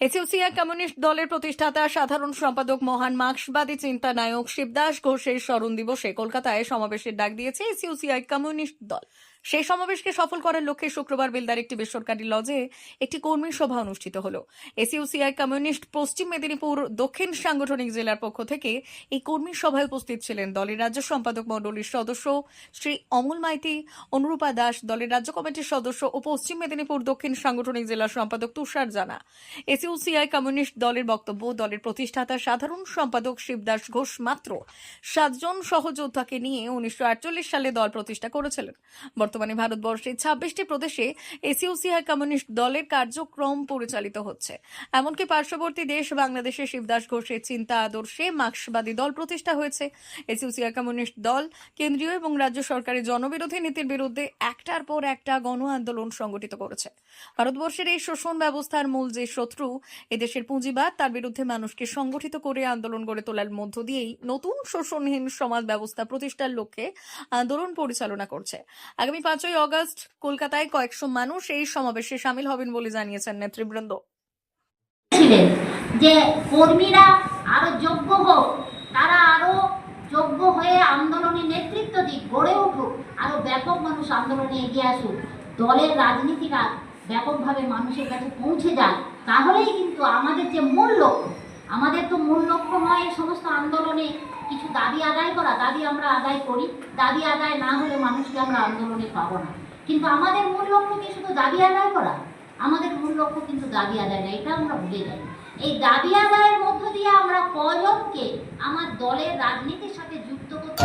SUCI communist দলের প্রতিষ্ঠাতা, সাধারণ সম্পাদক মহান মার্ক্সবাদী চিন্তানায়ক শিবদাস ঘোষের স্মরণ দিবসে কলকাতায় সমাবেশের ডাক দিয়েছে এসইউসিআই কমিউনিস্ট দল। সেই সমাবেশকে সফল করার লক্ষ্যে শুক্রবার বেলদার একটি বেসরকারি লজে একটি কর্মী সভা অনুষ্ঠিত হল। এসইউসিআই কমিউনিস্ট পশ্চিম মেদিনীপুর দক্ষিণ সাংগঠনিক জেলার পক্ষ থেকে এই কর্মী সভায় উপস্থিত ছিলেন দলের রাজ্য সম্পাদক মণ্ডলীর সদস্য শ্রী অমল মাইতি, অনুরূপা দাস দলের রাজ্য কমিটির সদস্য ও পশ্চিম মেদিনীপুর দক্ষিণ সাংগঠনিক জেলার সম্পাদক তুষার জানা। এসইউসিআই কমিউনিস্ট দলের বক্তব্য, দলের প্রতিষ্ঠাতা সাধারণ সম্পাদক শিবদাস ঘোষ মাত্র। সাতজন সহযোদ্ধাকে নিয়ে উনিশশো আটচল্লিশ সালে দল প্রতিষ্ঠা করেছিলেন। বর্তমানে ভারতবর্ষের ছাব্বিশটি প্রদেশে এসইউসিআই কমিউনিস্ট দলের কার্যক্রম পরিচালিত হচ্ছে। এমনকি পার্শ্ববর্তী দেশ বাংলাদেশে শিবদাস ঘোষের চিন্তা আদর্শে মার্ক্সবাদী দল প্রতিষ্ঠা হয়েছে। এসইউসিআই কমিউনিস্ট দল কেন্দ্রীয় এবং রাজ্য সরকারের জনবিরোধী নীতির বিরুদ্ধে একটার পর একটা গণ আন্দোলন সংগঠিত করেছে। ভারতবর্ষের এই শোষণ ব্যবস্থার মূল যে শত্রু এদেশের পুঁজিবাদ তার বিরুদ্ধে মানুষকে সংগঠিত করে আন্দোলন গড়ে তোলার মধ্য দিয়েই নতুন শোষণহীন সমাজ ব্যবস্থা প্রতিষ্ঠার লক্ষ্যে আন্দোলন পরিচালনা করছে। আগামী পাঁচই অগস্ট কলকাতায় কয়েকশো মানুষ এই সমাবেশে সামিল হবেন বলে জানিয়েছেন নেতৃবৃন্দ। যে কর্মীরা আরও যোগ্য হোক, তারা আরও যোগ্য হয়ে আন্দোলনে নেতৃত্ব দিক, গড়ে উঠুক, আরও ব্যাপক মানুষ আন্দোলনে এগিয়ে আসুক, দলের রাজনীতিটা ব্যাপকভাবে মানুষের কাছে পৌঁছে যায় তাহলেই কিন্তু আমাদের যে মূল লক্ষ্য, আমাদের তো মূল লক্ষ্য নয় এই সমস্ত আন্দোলনে কিছু দাবি আদায় করা, দাবি আমরা আদায় করি, দাবি আদায় না হলে মানুষকে আমরা আন্দোলনে পাবো না। কিন্তু আমাদের মূল লক্ষ্য কি শুধু দাবি আদায় করা? আমাদের মূল লক্ষ্য কিন্তু দাবি আদায় না, এটা আমরা ভুলে যাই। এই দাবি আদায়ের মধ্য দিয়ে আমরা কজনকে আমার দলের রাজনীতির সাথে যুক্ত করতে